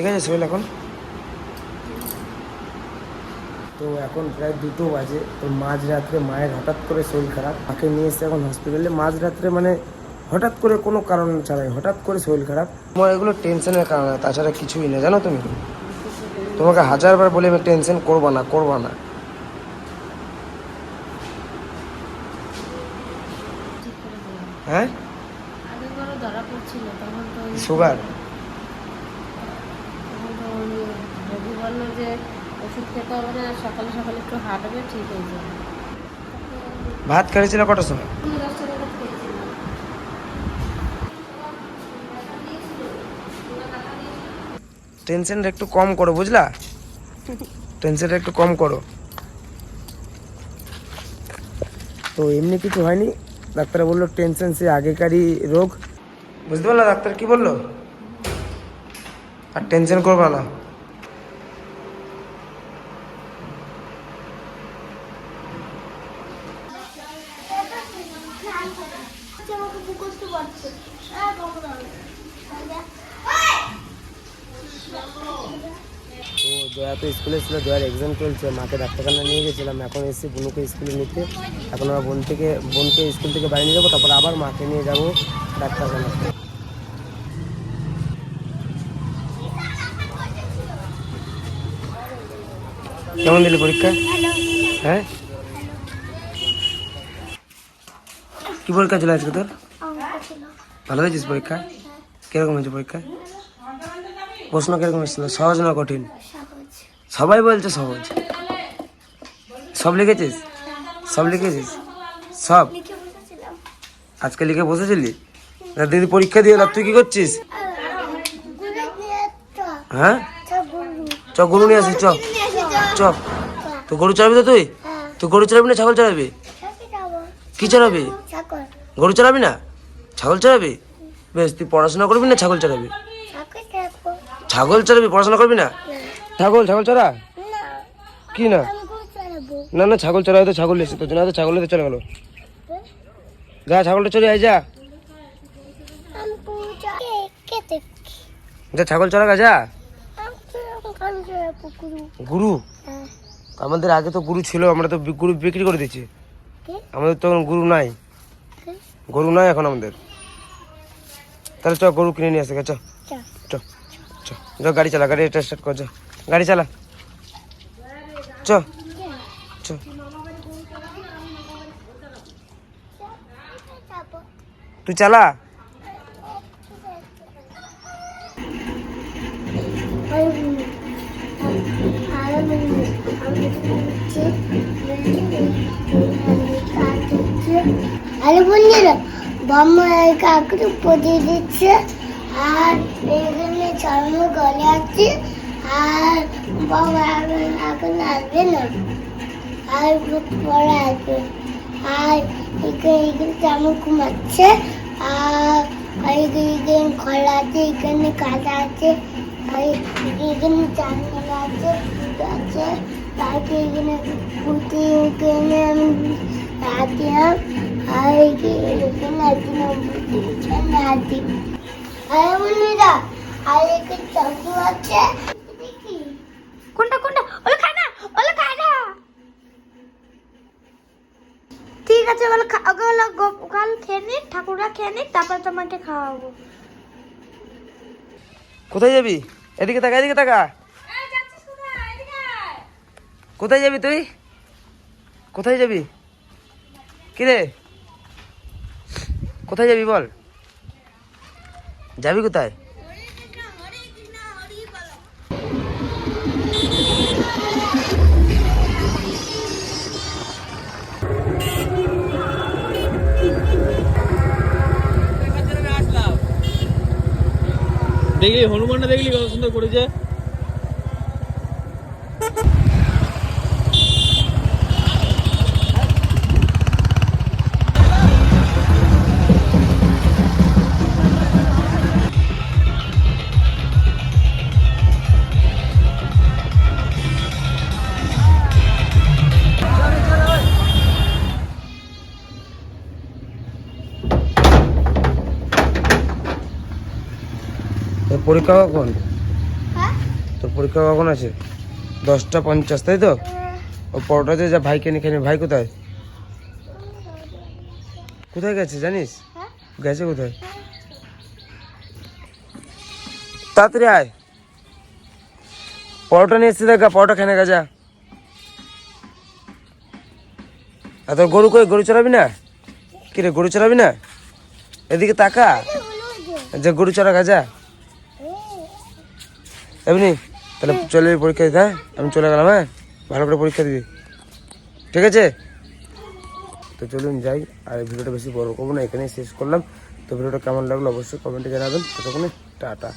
ঠিক আছে সোহেল এখন। তো এখন প্রায় দুটো বাজে তো মাঝ রাত্রে মায়ের হঠাৎ করে শরীর খারাপ। মাকে নিয়ে এসে এখন হসপিটালে মাঝ রাত্রে মানে হঠাৎ করে কোনো কারণ ছাড়াই হঠাৎ করে শরীর খারাপ। তোমার এগুলো টেনশনের কারণে তাছাড়া কিছুই না জানো তুমি? তোমাকে হাজারবার বলে আমি টেনশন করব না করব না। হ্যাঁ? সুগার রবি বলল যে ওষুধ খেতে হবে না সকালে সকালে একটু হাঁটবে ঠিক হয়ে যাবে। ভাত খেয়েছিল কটার সময়? টেনশনটা একটু কম করো বুঝলা? টেনশনটা একটু কম করো। তো এমনি কিছু হয়নি? ডাক্তার বলল টেনশন সে আগেকারই রোগ। বুঝতে পারলা ডাক্তার কি বলল? আর টেনশন করবা না। তো জয়া তো স্কুলে ছিল জয়ার এক্সাম চলছে। মাকে ডাক্তারখানা নিয়ে গেছিলাম, এখন এসে বোনকে স্কুলে নিতে। এখন আমার বোন থেকে, বোনকে স্কুল থেকে বাড়ি নিয়ে যাব, তারপর আবার মাকে নিয়ে যাব ডাক্তারখানা কেমন দিলি পরীক্ষা? হ্যাঁ? কি পরীক্ষা ছিল আজকে তোর? ভালো হয়েছিস পরীক্ষা? কীরকম হয়েছে পরীক্ষা? প্রশ্ন কীরকম এসেছিল? সহজ না কঠিন? সবাই বলছে সহজ। সব লিখেছিস? সব লিখেছিস? সব? আজকে লিখে বসেছিলি? দিদি পরীক্ষা দিয়ে তুই কি করছিস? হ্যাঁ? চ গরু নিয়ে আসিস চ। চ। তো গরু চড়াবি তো তুই? তুই গরু চড়াবি না ছাগল চড়াবি কি চড়াবি গরু চড়াবি না? ছাগল চড়াবি বেশ তুই পড়াশোনা করবি না ছাগল চড়াবি ছাগল চড়াবি পড়াশোনা করবি না? ছাগল ছাগল চড়া কি না? না না ছাগল চড়াই তো ছাগল এসে তোর জন্য হয়তো ছাগল চলে গেল। যা ছাগলটা চলে আয় যা। যা ছাগল চড়া গা যা। গুরু? আমাদের আগে তো গুরু ছিল আমরা তো গুরু বিক্রি করে দিচ্ছি আমাদের তো গুরু নাই। গরু নাই এখন আমাদের। তাহলে চ গরু কিনে নিয়ে আসে চ চ চ চ গাড়ি চালা গাড়ি এটা স্টার্ট কর চ গাড়ি চালা। চ চ তুই চালা? বাম্মা কাকুরে পদিয়ে দিচ্ছে আর এখানে চরমে গলে আছে আর বাবা এখন আসবে না, আর পরে আসবে। আর এখানে এখানে চামচ ঘুমাচ্ছে, আর এখানে এখানে খোলা আছে, এখানে কাদা আছে, আর এখানে চালনা আছে আছে, তারপরে এখানে ফুটে এখানে আমি আর কোনটা কোনটা? ওগুলো খায় না ওগুলো খায় না। ঠিক আছে ওগুলো খা- ওগুলো গোপাল খেয়ে নিক ঠাকুররা খেয়ে নিক তারপর তোমাকে খাওয়াবো। কোথায় যাবি? এদিকে তাকা এদিকে তাকা। কোথায় যাবি তুই? কোথায় যাবি? কিরে? কোথায় যাবি বল? যাবি কোথায়? দেখলি হনুমানটা দেখলি কত সুন্দর করেছে? পরীক্ষা কখন? হ্যাঁ? তোর পরীক্ষা কখন আছে? দশটা পঞ্চাশ তাই তো? ও পরোটাতে যা ভাইকে নিয়ে। ভাই কোথায়? কোথায় গেছে জানিস? হ্যাঁ? গেছে কোথায়? তাড়াতাড়ি আয়। পরোটা নিয়ে এসছি দেখা পরোটা খেয়ে গেছে আর তোর গরু কই? গরু চড়াবি না? কিরে গরু চড়াবি না? এদিকে তাকা। যে গরু চড়া গাজা এমনি, তাহলে চলে পরীক্ষা দিতে হ্যাঁ? আমি চলে গেলাম হ্যাঁ? ভালো করে পরীক্ষা দিবি। ঠিক আছে? তো চলুন যাই, আর ভিডিওটা বেশি বড় করব না, এখানেই শেষ করলাম। তো ভিডিওটা কেমন লাগল অবশ্যই কমেন্টে জানাবেন। ততক্ষণে, টাটা।